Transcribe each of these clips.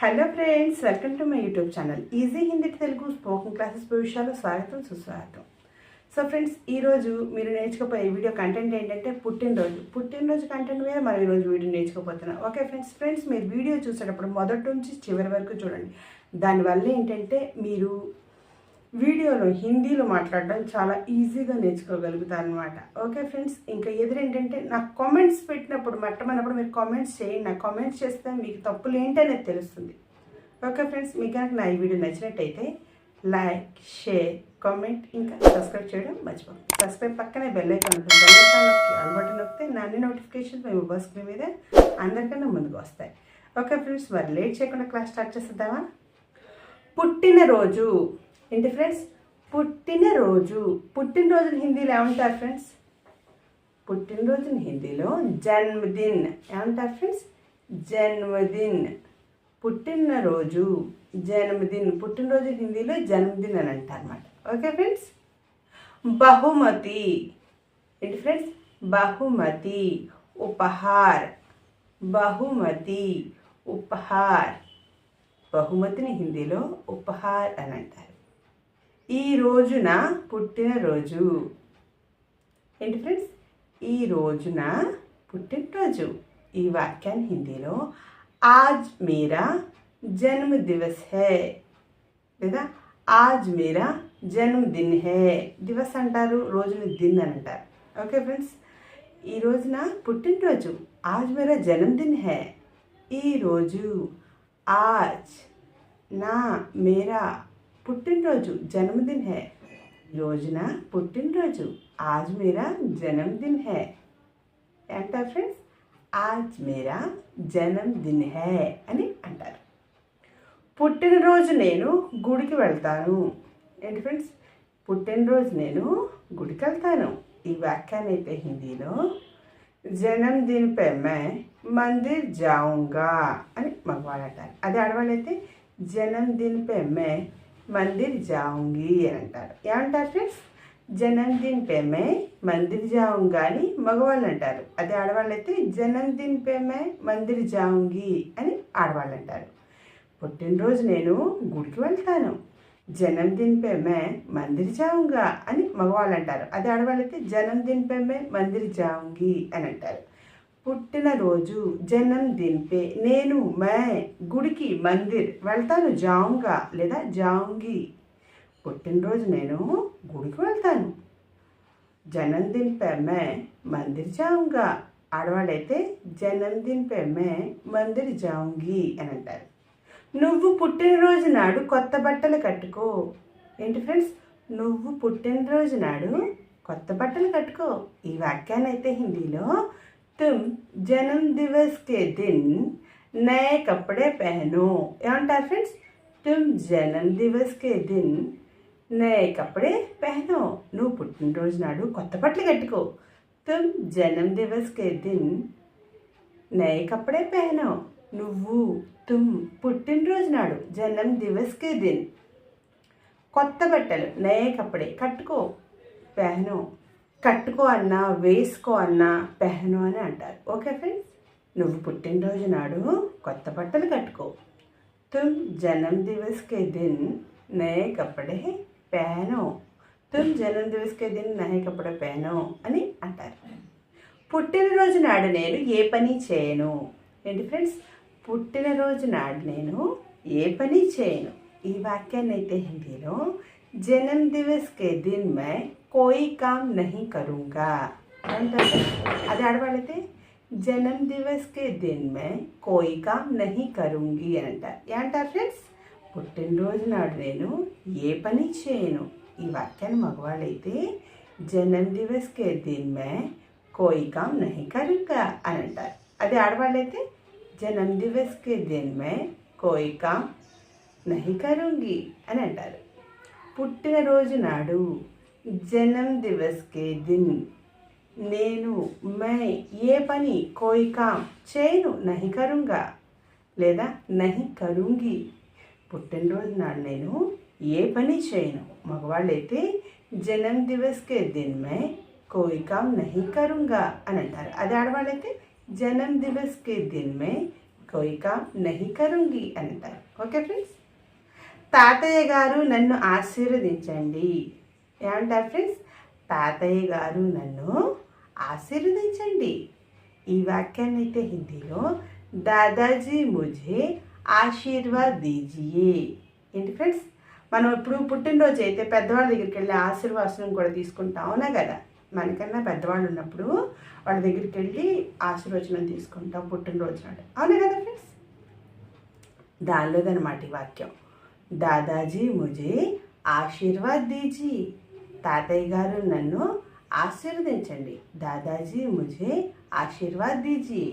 Hello friends welcome to my YouTube channel. Easy Hindi Telugu spoken classes విషయాలు స్వాగతం సుస్వాగతం. So friends ఈరోజు మీరు నేర్చుకోపోయే వీడియో కంటెంట్ ఏంటంటే పుట్టినరోజు. పుట్టినరోజు కంటెంట్ మీద మనం ఈరోజు వీడియో నేర్చుకోపోతున్నాం ఓకే ఫ్రెండ్స్ ఫ్రెండ్స్ మీరు వీడియో చూసేటప్పుడు మొదటి నుంచి చివరి వరకు చూడండి. దానివల్ల ఏంటంటే మీరు వీడియోలో హిందీలో మాట్లాడడం చాలా ఈజీగా నేర్చుకోగలుగుతారు అనమాట ఓకే ఫ్రెండ్స్ ఇంకా ఎదురేంటంటే నాకు కామెంట్స్ పెట్టినప్పుడు మట్టమన్నప్పుడు మీరు కామెంట్స్ చేయండి. నాకు కామెంట్స్ చేస్తే మీకు తప్పులు ఏంటనేది తెలుస్తుంది. ఓకే ఫ్రెండ్స్ మీకు కనుక నా ఈ వీడియో నచ్చినట్టయితే లైక్ షేర్ కామెంట్ ఇంకా సబ్స్క్రైబ్ చేయడం మర్చిపోండి సబ్స్క్రైబ్ పక్కనే బెల్ ఐకాన్ ఉంటుంది. బెల్ ఐకాన్ నొక్కి ఆల్ బటన్ నొక్కితే నోటిఫికేషన్ మీ మొబైల్ స్క్రీన్ మీద అందరికన్నా ముందుకు వస్తాయి. ఓకే ఫ్రెండ్స్ మరి లేట్ చేయకుండా క్లాస్ స్టార్ట్ చేసేద్దామా? పుట్టినరోజు. ఏంటి ఫ్రెండ్స్ పుట్టినరోజు. పుట్టినరోజుని హిందీలో ఏమంటారు ఫ్రెండ్స్ పుట్టినరోజుని హిందీలో జన్మదిన్. ఏమంటారు ఫ్రెండ్స్ జన్మదిన్. పుట్టినరోజు జన్మదిన్. పుట్టినరోజు హిందీలో జన్మదిన్ అని అంటారు అనమాట ఓకే ఫ్రెండ్స్ బహుమతి. ఏంటి ఫ్రెండ్స్ బహుమతి. ఉపహార్. బహుమతి. ఉపహార్. బహుమతిని హిందీలో ఉపహార్ అని అంటారు. ఈ రోజున పుట్టినరోజు. ఏంటి ఫ్రెండ్స్? ఈ రోజున పుట్టినరోజు. ఈ వాక్యాన్ని హిందీలో ఆజ్ మీరా జన్మదివస్ హే. లేదా ఆజ్ మీరా జన్మదిన్ హే. దివస్ అంటారు రోజుని దిన్ అని అంటారు. Okay friends? ఈ రోజున పుట్టినరోజు ఆజ్ మేరా జన్మదిన్ హే. ఈరోజు ఆజ్ నా మేరా పుట్టినరోజు జన్మదిన్ హే. రోజున పుట్టినరోజు ఆజ్ మేరా జన్మదిన్ హే. అంటారు ఫ్రెండ్స్? ఆజ్ మేరా జన్మదిన్ హే అని అంటారు. పుట్టినరోజు నేను గుడికి వెళ్తాను. ఏంటి ఫ్రెండ్స్? పుట్టినరోజు నేను గుడికి వెళ్తాను. ఈ వ్యాఖ్యాన్ అయితే హిందీలో జన్మదిన్ పే మే మందిర్ జాऊंगा అని మగవాళ్ళు అంటారు. అదే ఆడవాళ్ళైతే జన్మదిన్ పే మే మందిర్ జాంగి అని అంటారు. ఏమంటారు ఫ్రెండ్స్? జనందిన్ పేమే మందిర్ జాంగాని మగవాళ్ళు అంటారు. అదే ఆడవాళ్ళు అయితే జనందిన్ పేమే మందిర్ జాంగి అని ఆడవాళ్ళు అంటారు. పుట్టినరోజు నేను గుడికి వెళ్తాను. జనందిన్ పేమే మందిర్ జాంగా అని మగవాళ్ళు అంటారు. అదే ఆడవాళ్ళు అయితే జనందిన్ పేమే మందిర్ జాంగి అని అంటారు. పుట్టినరోజు జన్మదిన్ పే నేను మే గుడికి మందిర్ వెళ్తాను జాంగా లేదా జాంగి. పుట్టినరోజు నేను గుడికి వెళ్తాను. జన్మదిన్ పే మే మందిర్ జాంగా ఆడవాళ్ళైతే జన్మదిన్ పే మే మందిర్ జాంగి అని అంటారు. నువ్వు పుట్టినరోజు నాడు కొత్త బట్టలు కట్టుకో. ఏంటి ఫ్రెండ్స్? నువ్వు పుట్టినరోజు నాడు కొత్త బట్టలు కట్టుకో. ఈ వాక్యాన్ని అయితే హిందీలో तुम जन्मदिवस के दिन नए कपड़े पहनो। పెహనో ఏమంటారు ఫ్రెండ్స్ తుమ్ के దివస్ కే దిన్ నయే కప్పుడే పెహనో నువ్వు పుట్టినరోజు నాడు కొత్త బట్టలు కట్టుకో తుమ్ జన్మ దివస్ కే దిన్ నయే కప్పుడే పెహనో నువ్వు తుమ్ పుట్టినరోజు నాడు జన్మ దివస్కే దిన్ కొత్త బట్టలు నయే కప్పుడే కట్టుకో పెహనో కట్టుకో అన్నా వేసుకో అన్నా పెహనో అని అంటారు. Okay friends? నువ్వు పుట్టినరోజు నాడు కొత్త బట్టలు కట్టుకో. తుమ్ జన్మ దివస్కే దిన్ నయే కప్పుడే పేనో తుమ్ జన్మ దివస్కే దిన్ నయే కప్పుడే పెహనో అని అంటారు. పుట్టినరోజు నాడు నేను ఏ పని చేయను? ఏంటి ఫ్రెండ్స్? పుట్టినరోజు నాడు నేను ఏ పని చేయను? ఈ వాక్యాన్ని అయితే హిందీలో జన్మ దివస్ కే దిన్ మే కోయి కామ్ నహి కరుంగా అంటారు అది ఆడవాళ్ళైతే జనం దివస్ కే దిన్ మే కోయి కామ్ నహి కరుంగి అని అంటారు ఏమంటారు ఫ్రెండ్స్ పుట్టినరోజు నాడు నేను ఏ పని చేయను? ఈ వాక్యాన్ని మగవాళ్ళైతే జనం దివస్ కే దిన్ మే కోయి కామ్ నహి కరుంగా అని అంటారు. అదే ఆడవాళ్ళైతే జనం దివస్ కే దిన్ మే కోయి కామ్ నహి కరుంగి అని అంటారు. పుట్టినరోజు నాడు జన్మ దివస్ కే దిన్. నేను మే ఏ పని కోయి కామ్ చేయను నహి కరుంగా. లేదా నహి కరుంగి. పుట్టినరోజు నాడు నేను ఏ పని చేయను? మగవాళ్ళైతే జనం దివస్ కే దిన్ మే కోయి కామ్ నహి కరుంగా అని అంటారు. అదే ఆడవాళ్ళైతే జనం దివస్ కే దిన్ మే కోయి కామ్ నహి కరుంగి అని అంటారు. Okay friends? తాతయ్య గారు నన్ను ఆశీర్వదించండి. ఏమంటారు ఫ్రెండ్స్? తాతయ్య గారు నన్ను ఆశీర్వదించండి. ఈ వాక్యాన్ని అయితే హిందీలో దాదాజీ ముజే ఆశీర్వాద్ దీజియే ఏంటి ఫ్రెండ్స్? మనం ఇప్పుడు పుట్టినరోజు అయితే పెద్దవాళ్ళ దగ్గరికి వెళ్ళి ఆశీర్వాసనం కూడా తీసుకుంటాం అవునా కదా? మనకన్నా పెద్దవాళ్ళు ఉన్నప్పుడు వాళ్ళ దగ్గరికి వెళ్ళి ఆశీర్వచనం తీసుకుంటాం పుట్టినరోజు నాడు. అవునా కదా ఫ్రెండ్స్? దానిలోదనమాట ఈ వాక్యం. దాదాజీ ముజే ఆశీర్వాద్ దీజీ తాతయ్య గారు నన్ను ఆశీర్వదించండి. దాదాజీ ముజే ఆశీర్వాద్ దీజీ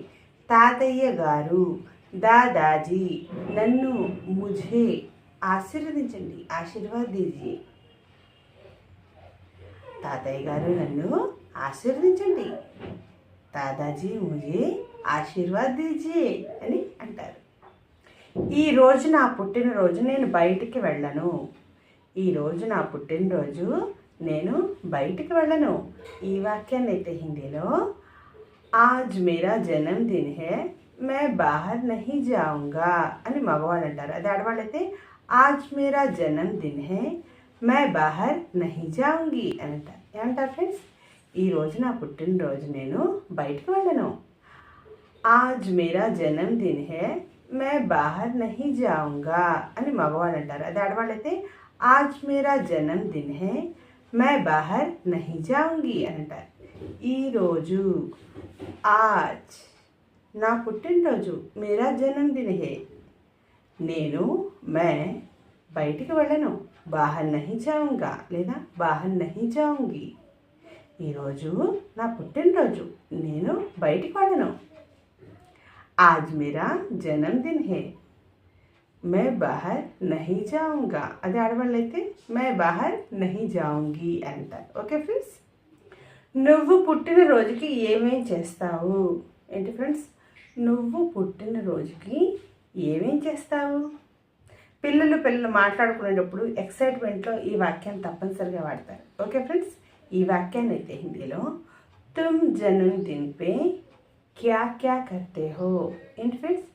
తాతయ్య గారు దాదాజీ నన్ను ముజే ఆశీర్వదించండి ఆశీర్వాద్ దీజీ తాతయ్య గారు నన్ను ఆశీర్వదించండి. దాదాజీ ముజే ఆశీర్వాద్ దీజీ అని అంటారు. ఈరోజు నా పుట్టినరోజు నేను బయటికి వెళ్ళను. ఈరోజు నా పుట్టినరోజు నేను బయటికి వెళ్ళను. ఈ వాక్యాన్ని అయితే హిందీలో ఆజ్ మేరా జన్మదిన్ హే మే బాహర్ నహి జావుంగా అని మగవాళ్ళు అంటారు. అదే ఆడవాళ్ళైతే ఆజ్ మేరా జన్మదిన్ హే మే బాహర్ నహి జావుంగి అని అంటారు. ఏమంటారు ఫ్రెండ్స్? ఈరోజు నా పుట్టినరోజు నేను బయటకు వెళ్ళను. ఆజ్ మేరా జన్మదిన్ హే మే బాహర్ నహి జావుంగా అని మగవాళ్ళు అంటారు. అదే ఆడవాళ్ళైతే ఆజ్ మేరా జన్మదిన్ హే మై బాహర్ నహి జాంగి అని అంటారు ఈరోజు ఆజ్ నా పుట్టినరోజు మీరా జన్మదిన్ హే నేను మే బయటికి వెళ్ళను బాహర్ నహి జాంగా లేదా బాహర్ నహి జాంగి ఈరోజు నా పుట్టినరోజు నేను బయటికి వెళ్ళను ఆజ్ మీరా జన్మదిన్ హే మే బహర్ నహి జాంగా అదే ఆడవాళ్ళు అయితే మే బహర్ నహీ జాంగి అంటారు ఓకే ఫ్రెండ్స్ నువ్వు పుట్టిన రోజుకి ఏమేం చేస్తావు? ఏంటి ఫ్రెండ్స్ నువ్వు పుట్టిన రోజుకి ఏమేం చేస్తావు? పిల్లలు పిల్లలు మాట్లాడుకునేటప్పుడు ఎక్సైట్మెంట్లో ఈ వాక్యాన్ని తప్పనిసరిగా వాడతారు. ఓకే ఫ్రెండ్స్ ఈ వాక్యాన్ని అయితే హిందీలో తుమ్ జనం దిన్పే క్యా క్యా కర్తే హో? ఏంటి ఫ్రెండ్స్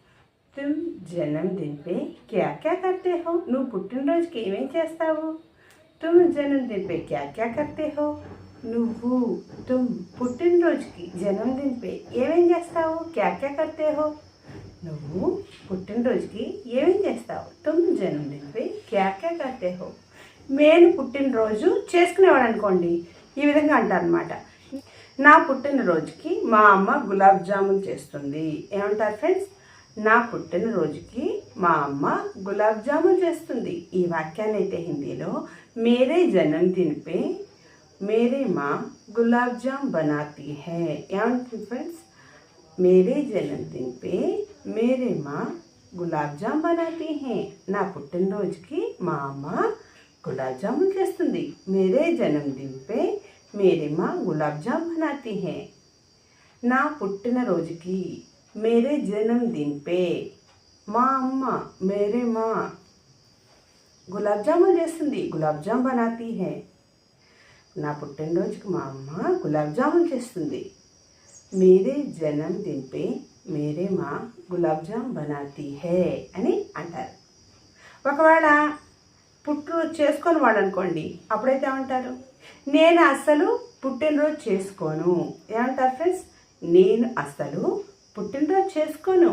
తుమ్ జనం పే క్యా క్యా కర్తే హో? నువ్వు పుట్టినరోజుకి ఏమేం చేస్తావు? తుమ్ జన్మదిన్ పే క్యా క్యా కర్తే హో? నువ్వు తుమ్ పుట్టినరోజుకి జన్మదిన్ పే ఏమేం చేస్తావు? క్యా క్యా కర్తే హో? నువ్వు పుట్టినరోజుకి ఏమేం చేస్తావు? తుమ్ జన్మదిన్ పే క్యా క్యా కర్తే హో? నేను పుట్టినరోజు చేసుకునేవాడు అనుకోండి. ఈ విధంగా అంటారనమాట నా పుట్టినరోజుకి మా అమ్మ గులాబ్ జామున్ చేస్తుంది. ఏమంటారు ఫ్రెండ్స్? నా పుట్టినరోజుకి మా అమ్మ గులాబ్ జామున్ చేస్తుంది. ఈ వాక్యాన్ని అయితే హిందీలో మేరే జన్మదిన్ పే మేరే మా గులాబ్ జామ్ బనాతీ హే. ఏమంటుంది ఫ్రెండ్స్ మేరే జన్మదిన్ పే మేరే మా గులాబ్ జామ్ బనాతీ హే. నా పుట్టినరోజుకి మా అమ్మ గులాబ్ జామున్ చేస్తుంది. మేరే జన్మదిన్ పే మేరీ మా గులాబ్ జామ్ బనాతీ హే. నా పుట్టినరోజుకి మేరే జన్మదిన్ పే మా అమ్మ మేరే మా గులాబ్ జామున్ చేస్తుంది గులాబ్ జామ్ బనాతీ హే నా పుట్టినరోజుకి మా అమ్మ గులాబ్ జామున్ చేస్తుంది మేరే జన్మదిన్ పే మేరే మా గులాబ్ జామ్ బనాతీ హే అని అంటారు ఒకవేళ పుట్టినరోజు చేసుకొని వాడు అనుకోండి అప్పుడైతే ఏమంటారు? నేను అస్సలు పుట్టినరోజు చేసుకోను. ఏమంటారు ఫ్రెండ్స్ నేను అస్సలు పుట్టినరోజు చేసుకోను.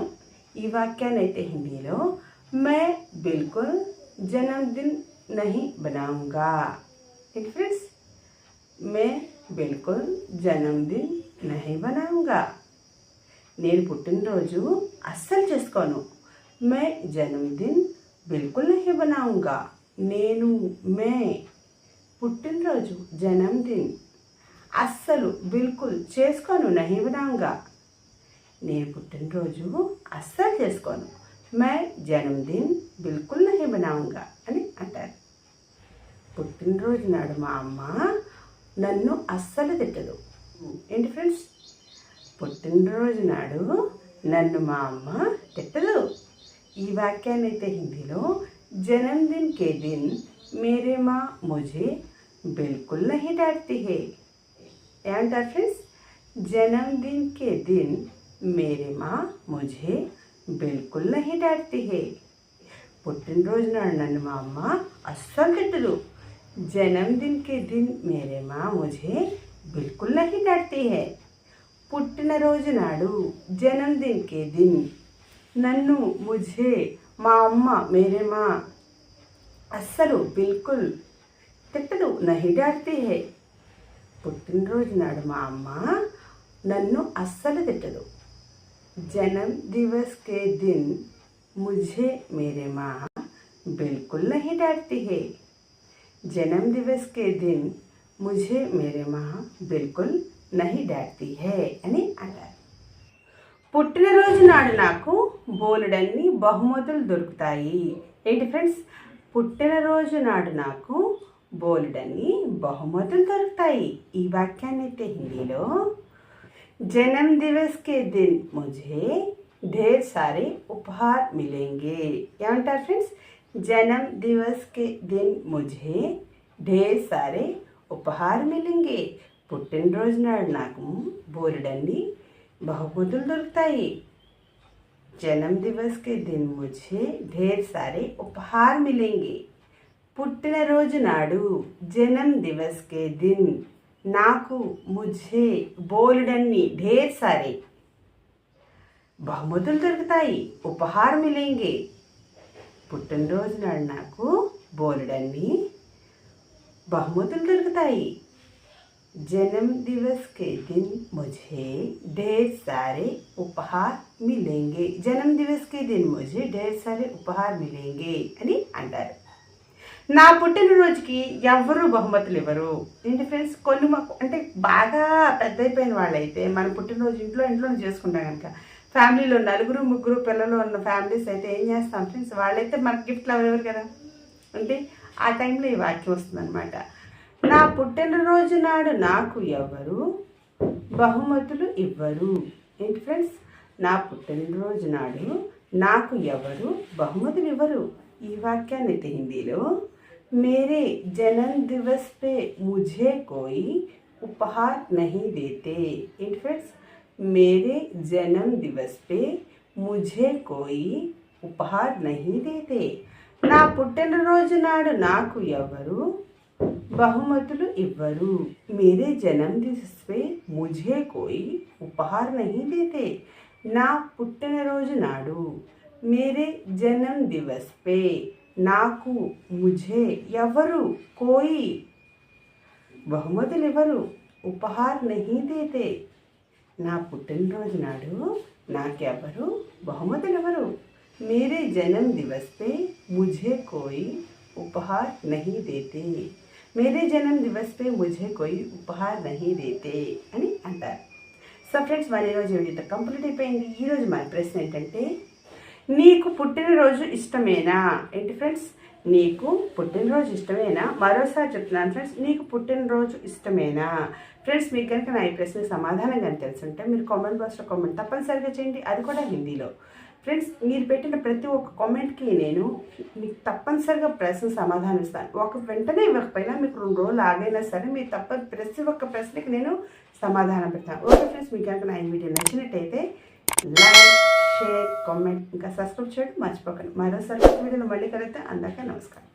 ఈ వాక్యాన్ని అయితే హిందీలో మే బిల్కుల్ జన్మదిన్ నహి బనావుగా ठीक ఫ్రెండ్స్ మే బిల్కుల్ జన్మదిన్ నహి బనావుగా నేను పుట్టినరోజు అస్సలు చేసుకోను. మే జన్మదిన్ బిల్కుల్ నహి బనావుగా నేను మే పుట్టినరోజు జన్మదిన్ అస్సలు బిల్కుల్ చేసుకోను నహి బనావుగా నేను పుట్టినరోజు అస్సలు చేసుకోను. మై జన్మదిన్ బిల్కుల్ నహి బనావుగా అని అంటారు. పుట్టినరోజు నాడు మా అమ్మ నన్ను అస్సలు తిట్టదు. ఏంటి ఫ్రెండ్స్? పుట్టినరోజు నాడు నన్ను మా అమ్మ తిట్టదు. ఈ వాక్యాన్ని అయితే హిందీలో జన్మదిన్ కే దిన్ మేరే మా ముజే బిల్కుల్ నహి డాంటతి హే. ఏమంటారు ఫ్రెండ్స్? జన్మదిన్ కే దిన్ मेरे माँ मुझे बिल्कुल नहीं डरती है। पुटन रोज नाम असल जन्मदिन के दिन मेरे माँ मुझे बिल्कुल नहीं डरती है। पुटन रोज ना जन्मदिन के दिन नन्नु मुझे माँ मेरे माँ, असल बिल्कुल तिटू नहीं डरती है। पुटन रोज ना अम्मा नन्नू असल तिटू जन्म दिवस के दिन मुझे मेरे माँ बिल्कुल नहीं डांटती है जन्म दिवस के दिन मुझे मेरे माँ बिल्कुल नहीं डांटती है అని అంటారు పుట్టినరోజు నాడు నాకు బోలెడన్ని బహుమతులు దొరుకుతాయి ఏంటి ఫ్రెండ్స్ పుట్టినరోజు నాడు నాకు బోలెడన్ని బహుమతులు దొరుకుతాయి ఈ వాక్యాన్ని అయితే హిందీలో जन्मदिवस के दिन मुझे ढेर सारे उपहार मिलेंगे। ఏమంటారు ఫ్రెండ్స్ జనం దివస్ కే దిన్ ముఝే ఢేర్ సారే ఉపహార్ మిలింగే పుట్టినరోజు నాడు నాకు బోలెడన్ని బహుమతులు దొరుకుతాయి జనం దివస్ కే దిన్ ముఝే ఢేర్ సారే ఉపహార్ మిలింగే పుట్టినరోజు నాడు జనం దివస్ దిన్ नाकू, मुझे, बोल ढेर सारे। बहुमत दरकताई उपहार मिलेंगे। पुटन रोज बोल बहुमत दरकताई जन्म दिवस के दिन मुझे ढेर सारे उपहार मिलेंगे। जन्म दिवस के दिन मुझे ढेर सारे उपहार मिलेंगे। अंटार నా పుట్టినరోజుకి ఎవరు బహుమతులు ఇవ్వరు ఏంటి ఫ్రెండ్స్ కొన్ని మాకు అంటే బాగా పెద్ద అయిపోయిన వాళ్ళైతే మన పుట్టినరోజు ఇంట్లో ఇంట్లో చేసుకుంటాం కనుక. ఫ్యామిలీలో నలుగురు ముగ్గురు పిల్లలు ఉన్న ఫ్యామిలీస్ అయితే ఏం చేస్తాం ఫ్రెండ్స్ వాళ్ళైతే మనకి గిఫ్ట్లు ఎవరెవరు కదా. అంటే ఆ టైంలో ఈ వాక్యం వస్తుందన్నమాట. నా పుట్టినరోజు నాడు నాకు ఎవరు బహుమతులు ఇవ్వరు? ఏంటి ఫ్రెండ్స్ నా పుట్టినరోజు నాడు నాకు ఎవరు బహుమతులు ఇవ్వరు? ఈ వాక్యాన్ని అయితే హిందీలో मेरे जन्म दिवस पे मुझे कोई उपहार नहीं देते। इट फ्रेंड्स मेरे जन्म दिवस पे मुझे कोई उपहार नहीं देते। ना पुटन रोजना बहुमत इवर मेरे जन्म दिवस पे मुझे कोई उपहार नहीं देते। ना पुटन रोजना मेरे जन्म दिवस पे నాకు ముఝే ఎవరు? కోయి. బహుమతులు ఎవరు ఉపహార్ నహీ దేతే. నా పుట్టినరోజు నాడు నాకెవరు? బహుమతులు ఎవరు మీరే జన్మ దివస్ పే ముఝే కోయి ఉపహార్ నహీ దేతే. మేరే జన్మ దివస్ పే ముఝే కోయి ఉపహార్ నహీ దేతే అని అంటారు. సో ఫ్రెండ్స్ మరి ఈరోజు వీడియోతో కంప్లీట్ అయిపోయింది. ఈరోజు మన ప్రశ్న ఏంటంటే నీకు పుట్టినరోజు ఇష్టమేనా? ఏంటి ఫ్రెండ్స్ నీకు పుట్టినరోజు ఇష్టమేనా? మరోసారి చెప్తున్నాను ఫ్రెండ్స్ నీకు పుట్టినరోజు ఇష్టమేనా? ఫ్రెండ్స్ మీకు కనుక నా ఈ ప్రశ్నకు సమాధానం కానీ తెలుసుంటే మీరు కామెంట్ బాక్స్లో కామెంట్ తప్పనిసరిగా చేయండి. అది కూడా హిందీలో. ఫ్రెండ్స్ మీరు పెట్టిన ప్రతి ఒక్క కామెంట్కి నేను మీకు తప్పనిసరిగా ప్రశ్న సమాధానం ఇస్తాను. ఒక వెంటనే ఇవ్వకపోయినా మీకు రెండు రోజులు ఆగైనా సరే మీరు తప్ప ప్రతి ఒక్క ప్రశ్నకి నేను సమాధానం పెడతాను. ఓకే ఫ్రెండ్స్ మీకు కనుక నా ఈ వీడియో నచ్చినట్టయితే లైక్ షేర్ కామెంట్ ఇంకా సబ్స్క్రైబ్ చేయడం మర్చిపోకండి. మరోసారి వీడియోలో మళ్ళీ కలిగితే అందాక నమస్కారం.